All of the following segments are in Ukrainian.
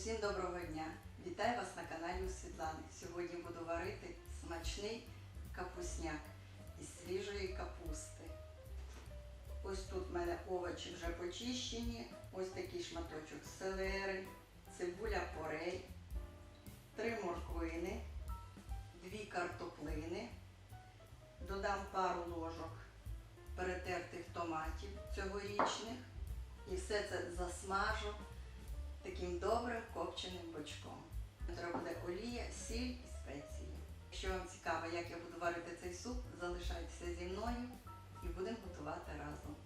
Усім доброго дня! Вітаю вас на каналі Світлани. Сьогодні буду варити смачний капусняк із свіжої капусти. Ось тут в мене овочі вже почищені, ось такий шматочок селери, цибуля порей, три морквини, дві картоплини, додам пару ложок перетертих томатів цьогорічних і все це засмажу таким добрим копченим бочком. Треба буде олія, сіль і спеції. Якщо вам цікаво, як я буду варити цей суп, залишайтеся зі мною і будемо готувати разом.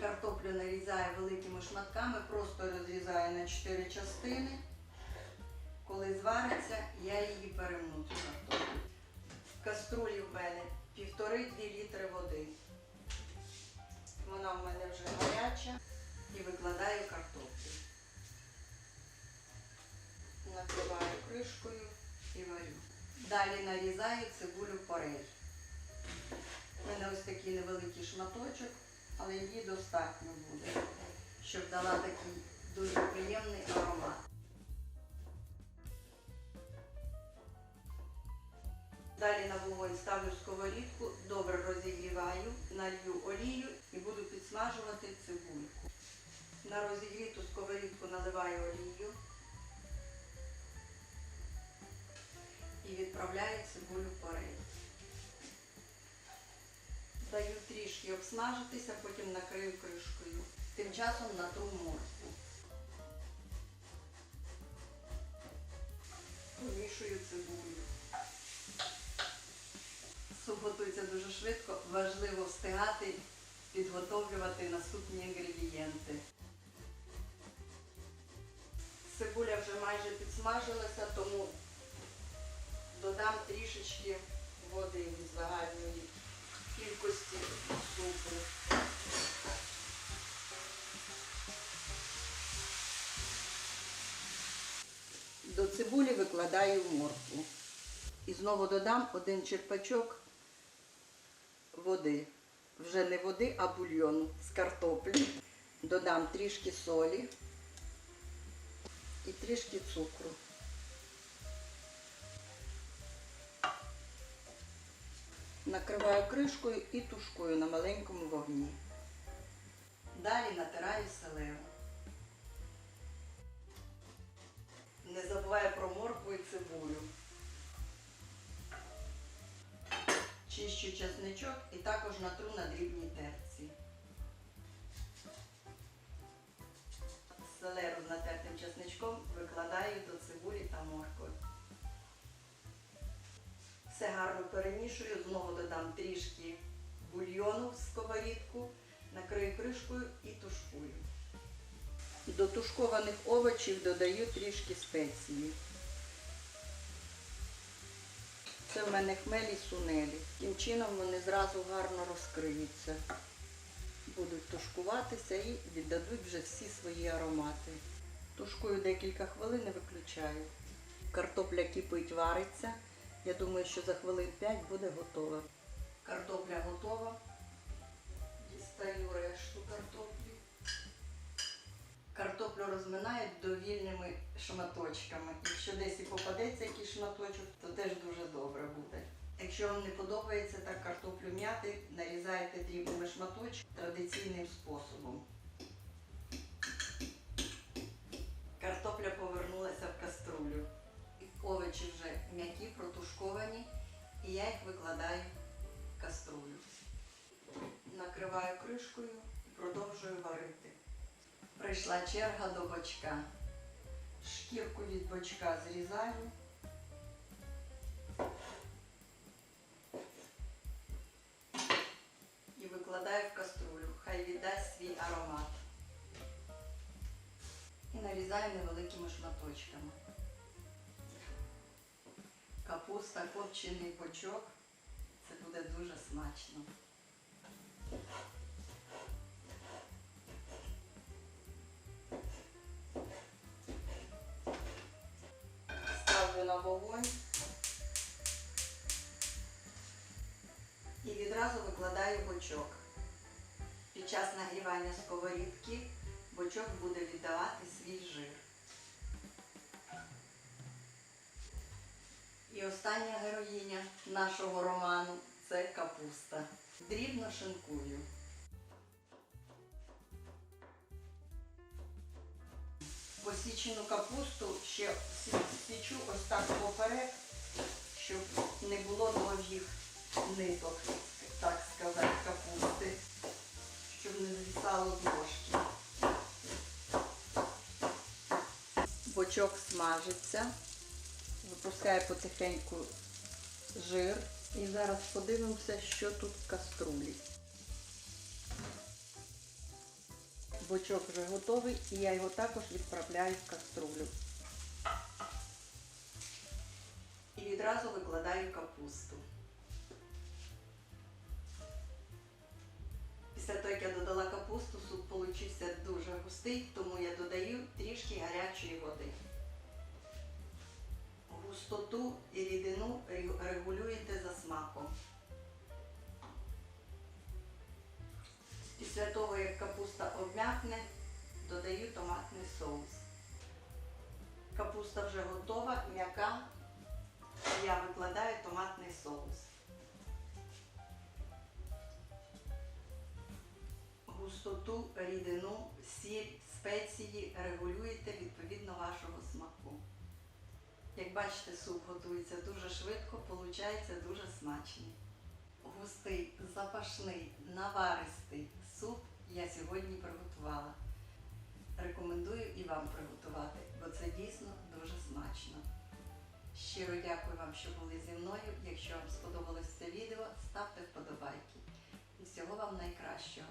Картоплю нарізаю великими шматками, просто розрізаю на 4 частини. Коли звариться, я її перемну цю картоплю. В каструлі в мене 1,5-2 літри води. Вона в мене вже гаряча і викладаю картоплю. Накриваю кришкою і варю. Далі нарізаю цибулю порей. У мене ось такий невеликий шматочок, але її достатньо буде, щоб дала такий дуже приємний аромат. Далі на вогонь ставлю сковорідку, добре розігріваю, налью олію і буду підсмажувати цибульку. На розігріту сковорідку наливаю олію відправляю цибулю порей. Даю трішки обсмажитися, потім накрию кришкою. Тим часом натру моркву. Помішую цибулю. Суп готується дуже швидко, важливо встигати підготовлювати наступні інгредієнти. Цибуля вже майже підсмажилася, тому додам трішечки води від загальної кількості супу. До цибулі викладаю моркву. І знову додам один черпачок води. Вже не води, а бульйону з картоплі. Додам трішки солі і трішки цукру. Накриваю кришкою і тушкую на маленькому вогні. Далі натираю селеру. Не забуваю про моркву і цибулю. Чищу чесничок і також натру на дрібній терці. Селеру з натертим чесничком викладаю до цибулі та моркви. Все гарно перемішую, знову додам трішки бульйону в сковорідку, накрию кришкою і тушкую. До тушкованих овочів додаю трішки спеції. Це в мене хмелі сунелі. Таким чином вони зразу гарно розкриються. Будуть тушкуватися і віддадуть вже всі свої аромати. Тушкую декілька хвилин і виключаю. Картопля кипить, вариться. Я думаю, що за хвилин 5 буде готова. Картопля готова. Дістаю решту картоплі. Картоплю розминають довільними шматочками. Якщо десь і попадеться якийсь шматочок, то теж дуже добре буде. Якщо вам не подобається так картоплю м'яти, нарізаєте дрібними шматочками традиційним способом. Овочі вже м'які, протушковані, і я їх викладаю в каструлю. Накриваю кришкою і продовжую варити. Прийшла черга до бочка. Шкірку від бочка зрізаю. І викладаю в каструлю. Хай віддасть свій аромат. І нарізаю невеликими шматочками. Капуста, копчений бочок. Це буде дуже смачно. Ставлю на вогонь і відразу викладаю бочок. Під час нагрівання сковорідки бочок буде віддавати свій жир. І остання героїня нашого роману це капуста. Дрібно шинкую. Посічену капусту ще січу ось так поперек, щоб не було довгих ниток, так сказати, капусти, щоб не звісало з ложки. Бочок смажиться, випускає потихеньку жир. І зараз подивимося, що тут в каструлі. Бочок вже готовий і я його також відправляю в каструлю. І відразу викладаю капусту. Після того, як я додала капусту, суп получився дуже густий, тому я додаю трішки гарячої води. Густоту і рідину регулюєте за смаком. Після того, як капуста обм'якне, додаю томатний соус. Капуста вже готова, м'яка. Я викладаю томатний соус. Густоту, рідину, сіль, спеції регулюєте Як бачите, суп готується дуже швидко, виходить дуже смачний. Густий, запашний, наваристий суп я сьогодні приготувала. Рекомендую і вам приготувати, бо це дійсно дуже смачно. Щиро дякую вам, що були зі мною. Якщо вам сподобалось це відео, ставте вподобайки. І всього вам найкращого.